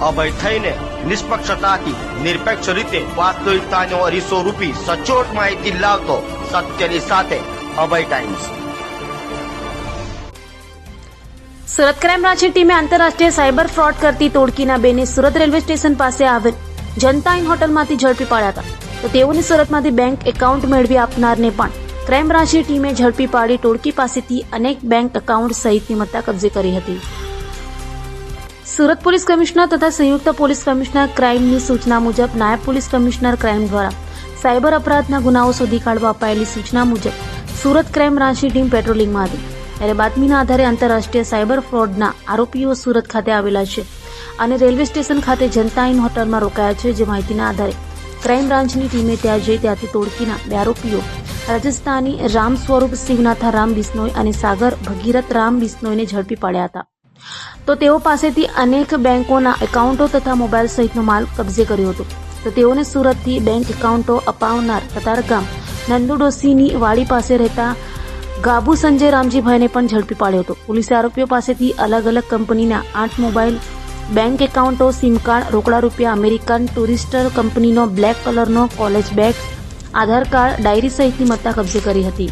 અભય થઈને નિષ્પક્ષતાથી, નિરપેક્ષ રીતે વાસ્તવિકતાનો અરીસો રૂપી સચોટ માહિતી લાવતો સત્યની સાથે અભય ટાઈમ્સ સુરત ક્રાઇમ બ્રાન્ચની ટીમે આંતરરાષ્ટ્રીય સાયબર ફ્રોડ કરતી તોડકીના બેને સુરત રેલવે સ્ટેશન પાસે આવેલ જનતા ઇન હોટલમાંથી ઝડપી પાડ્યા હતા. તો તેઓની સુરતમાંથી બેંક એકાઉન્ટ મેળવી આપનારને પણ ક્રાઇમ બ્રાન્ચની ટીમે ઝડપી પાડી ટોળકી પાસેથી અનેક બેંક એકાઉન્ટ સહિતની મત્તા કબજે કરી હતી. સુરત પોલીસ કમિશનર તથા સંયુક્ત પોલીસ કમિશનર ક્રાઇમની સૂચના મુજબ નાયબ પોલીસ કમિશનર ક્રાઇમ દ્વારા સાયબર અપરાધના ગુનાઓ શોધી કાઢવા અપાયેલી સૂચના મુજબ સુરત ક્રાઇમ બ્રાન્ચની ટીમ પેટ્રોલિંગમાં હતી. ત્યારે બાતમીના આધારે આંતરરાષ્ટ્રીય સાયબર ફ્રોડના આરોપીઓ સુરત ખાતે આવેલા છે અને રેલવે સ્ટેશન ખાતે જનતા ઇન હોટલમાં રોકાયા છે જે માહિતીના આધારે ક્રાઇમ બ્રાન્ચની ટીમે ત્યાં જઈ ત્યાંથી તોડકીના બે આરોપીઓ રાજસ્થાની રામ સ્વરૂપ શિવનાથા રામ બિસ્નોઈ અને સાગર ભગીરથ રામ બિસ્નોઈને ઝડપી પાડ્યા હતા. તો તેઓ પાસેથી અનેક બેંકોના એકાઉન્ટો તથા મોબાઈલ સહિતનો માલ કબજે કર્યો હતો. તો તેઓને સુરતથી બેંક એકાઉન્ટો અપાવનાર કતારગામ નંદુડોસીની વાડી પાસે રહેતા ગાબુ સંજય રામજીભાઈને પણ ઝડપી પાડ્યો હતો. પોલીસે આરોપીઓ પાસેથી અલગ અલગ કંપનીના આઠ મોબાઈલ બેંક એકાઉન્ટો, સિમ કાર્ડ, રોકડા રૂપિયા, અમેરિકન ટુરિસ્ટર કંપનીનો બ્લેક કલરનો college bag, Aadhaar card, diary સહિતની મત્તા કબજે કરી હતી.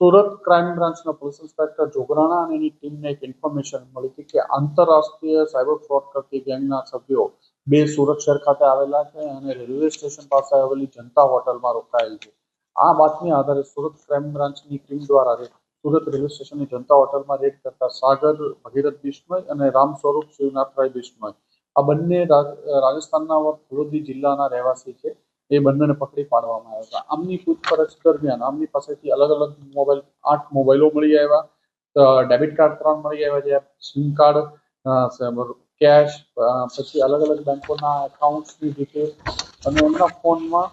સુરત ક્રાઇમ બ્રાન્ચના પોલીસ ઇન્સ્પેક્ટર જોગરાણા અને એની ટીમને એક ઇન્ફોર્મેશન મળી હતી કે આંતરરાષ્ટ્રીય સાયબર ફ્રોડ કરતી ગેંગના સભ્યો બે સુરત શહેર ખાતે આવેલા છે અને રેલવે સ્ટેશન પાસે આવેલી જનતા હોટલમાં રોકાયેલ છે. આ બાતમી આધારે સુરત ક્રાઇમ બ્રાન્ચની ટીમ દ્વારા સુરત રેલવે સ્ટેશનની જનતા હોટલમાં રેડ કરતા સાગર, ભગીરથ બિશ્મય અને રામ સ્વરૂપ શિવનાથરાય બિશ્મય આ બંને રાજસ્થાનના વડોદરી જિલ્લાના રહેવાસી છે. એ બંનેને પકડી પાડવામાં આવ્યા હતા. આમની પૂછપરછ દરમિયાન આમની પાસેથી અલગ અલગ મોબાઈલ, આઠ મોબાઈલો મળી આવ્યા. ડેબિટ કાર્ડ ત્રણ મળી આવ્યા છે. સિમ કાર્ડ કેશ પછી અલગ અલગ બેંકોના એકાઉન્ટ્સની ડિટેલ અને એમના ફોનમાં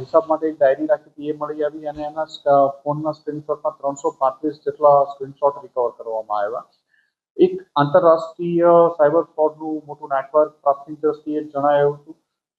હિસાબ માટે એક ડાયરી રાખી હતી. એ મળી આવી અને એના ફોનના સ્ક્રીનશોટમાં ત્રણસો પાંત્રીસ જેટલા સ્ક્રીનશોટ રિકવર કરવામાં આવ્યા. એક આંતરરાષ્ટ્રીય સાયબર ફ્રોડનું મોટું નેટવર્ક પ્રાથમિક દ્રષ્ટિએ જણાયું હતું.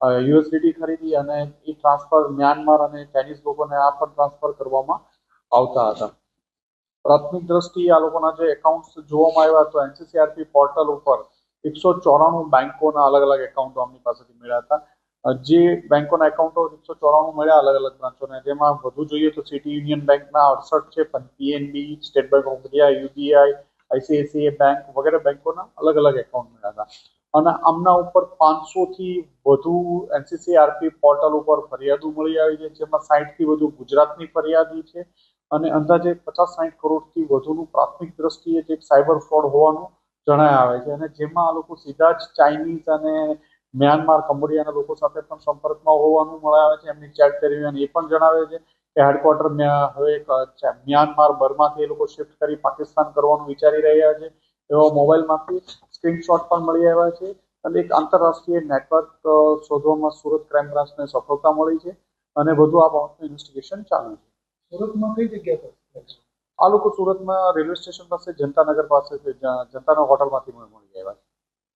યુએસડીટી ખરીદી અને એ ટ્રાન્સફર મ્યાનમાર અને ચાઇનીઝ લોકોને આ પણ ટ્રાન્સફર કરવામાં આવતા હતા. પ્રાથમિક દ્રષ્ટિએ આ લોકોના જે એકાઉન્ટ્સ જોવામાં આવ્યા તો એનસીસીઆરપી પોર્ટલ ઉપર એકસો ચોરાણું બેંકોના અલગ અલગ એકાઉન્ટો અમની પાસેથી મળ્યા હતા. જે બેંકોના એકાઉન્ટો એકસો ચોરાણું મળ્યા અલગ અલગ બ્રાન્ચોને જેમાં વધુ જોઈએ તો સિટી યુનિયન બેંકના અડસઠ છે PNB State Bank of India UBI ICICI Bank વગેરે બેંકોના અલગ અલગ એકાઉન્ટ મળ્યા હતા. અને આમના ઉપર પાંચસો થી વધુ એનસીસીઆરપી પોર્ટલ ઉપર ફરિયાદો મળી આવી છે, જેમાં સાઠથી વધુ ગુજરાતની ફરિયાદી છે અને અંદાજે પચાસ સાઠ કરોડથી વધુનું પ્રાથમિક દ્રષ્ટિએ જે સાયબર ફ્રોડ હોવાનું જણાય આવે છે. અને જેમાં આ લોકો સીધા જ ચાઇનીઝ અને મ્યાનમાર, કંબોડિયાના લોકો સાથે પણ સંપર્કમાં હોવાનું મળ્યા આવે છે. એમની ચેટ દરમિયાન એ પણ જણાવે છે કે હેડક્વાર્ટર હવે મ્યાનમાર, બર્માથી એ લોકો શિફ્ટ કરી પાકિસ્તાન કરવાનું વિચારી રહ્યા છે. એવા મોબાઈલમાંથી સ્ક્રીનશોટ પણ મળી આવ્યા છે અને એક આંતરરાષ્ટ્રીય નેટવર્ક શોધવામાં સુરત ક્રાઇમ બ્રાન્ચને સફળતા મળી છે અને વધુ આ બાબતનું ઇન્વેસ્ટિગેશન ચાલુ છે. સુરતમાં કઈ જગ્યા પર આ લોકો સુરતમાં રેલવે સ્ટેશન પાસે જનતાનગર પાસે છે, જ્યાં જનતાના હોટલમાંથી મળી આવ્યા છે.